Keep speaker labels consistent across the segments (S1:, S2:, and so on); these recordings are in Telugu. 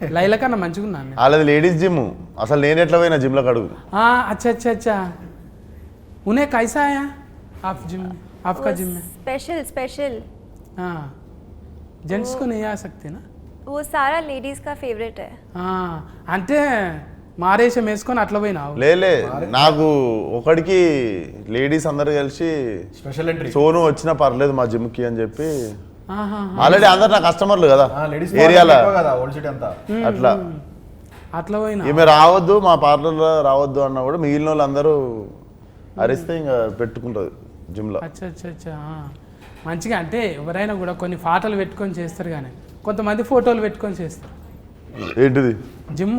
S1: లైల కన్నా మంచిగా ఉన్నాను నేను.
S2: వాళ్ళది లేడీస్ జిమ్ అసలు నేను ఎట్లా పోయినా జిమ్లో కడుగు
S1: ఆ, अच्छा अच्छा अच्छा उन्हें कैसा आया आप जिम में आपका जिम में
S3: स्पेशल स्पेशल
S1: हाँ जेंट्स को नहीं आ सकते ना
S3: वो सारा लेडीज का फेवरेट है
S1: ఆ, అంటే మారేషం వేసుకొని అట్లా పోయినావు
S2: లేలే నాకు ఒకడికి లేడీస్ అందరు కలిసి
S4: స్పెషల్ ఎంట్రీ
S2: సోను వచ్చినా పర్లేదు మా జిమ్కి అని చెప్పి
S1: ఆహా,
S2: ఆల్రెడీ అందరు నా కస్టమర్లు కదా.
S4: లేడీస్
S2: ఏరియాలో. అట్లా.
S1: అట్లా పోయినా?
S2: ఈమె రావద్దు మా పార్లర్లో రావద్దు అన్న కూడా మిగిలిన వాళ్ళందరూ అరిస్తే ఇంకా పెట్టుకుంటుంది జిమ్లో.
S1: అచ్చా అచ్చా అచ్చా ఆ. మంచిగా అంటే ఎవరైనా కూడా కొన్ని పాటలు పెట్టుకొని చేస్తారు కానీ కొంతమంది ఫోటోలు పెట్టుకొని చేస్తారు.
S2: ఏంటిది?
S1: జిమ్?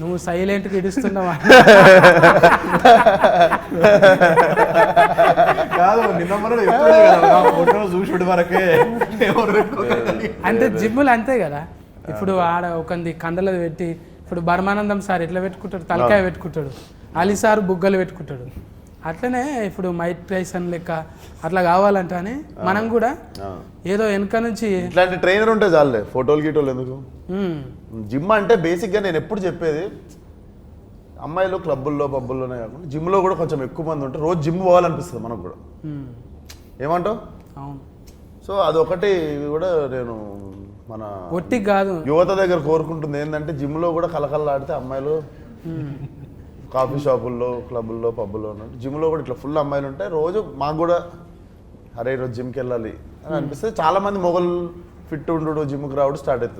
S1: నువ్వు సైలెంట్గా ఇడుస్తున్నావా
S4: కాదు నిన్న మనం ఎప్పుడే కదా ఫోటో చూసి వరకే.
S1: అంటే జిమ్ములు అంతే కదా. ఇప్పుడు ఆడ ఒకంది కండలు పెట్టి ఇప్పుడు బర్మానందం సార్ ఎట్లా పెట్టుకుంటాడు? తలకాయ పెట్టుకుంటాడు. అలీ సార్ బుగ్గలు పెట్టుకుంటాడు. అట్లనే ఇప్పుడు మైక్ టైసన్ లెక్క అట్లా కావాలంట అని మనం కూడా. ఏదో వెనక నుంచి
S2: ఇట్లాంటి ట్రైనర్ ఉంటే చాలే ఫోటోలు గీటోలు ఎందుకు? జిమ్ అంటే బేసిక్గా నేను ఎప్పుడు చెప్పేది అమ్మాయిలు క్లబ్బుల్లో పబ్బుల్లోనే కాకుండా జిమ్లో కూడా కొంచెం ఎక్కువ మంది ఉంటే రోజు జిమ్ పోవాలనిపిస్తుంది మనకు కూడా. ఏమంటావు?
S1: అవును.
S2: సో అదొకటి కూడా నేను మన
S1: ఒట్టి కాదు.
S2: యువత దగ్గర కోరుకుంటుంది ఏంటంటే జిమ్లో కూడా కలకల్లాడితే అమ్మాయిలు కాఫీ షాపుల్లో క్లబ్బుల్లో పబ్బుల్లో ఉన్నట్టు జిమ్లో కూడా ఇట్లా ఫుల్ అమ్మాయిలు ఉంటాయి రోజు మాకు కూడా అరే ఈరోజు జిమ్కి వెళ్ళాలి అని అనిపిస్తే చాలా మంది మొగలు ఫిట్ ఉండు జిమ్కి రావడం స్టార్ట్ అవుతుంది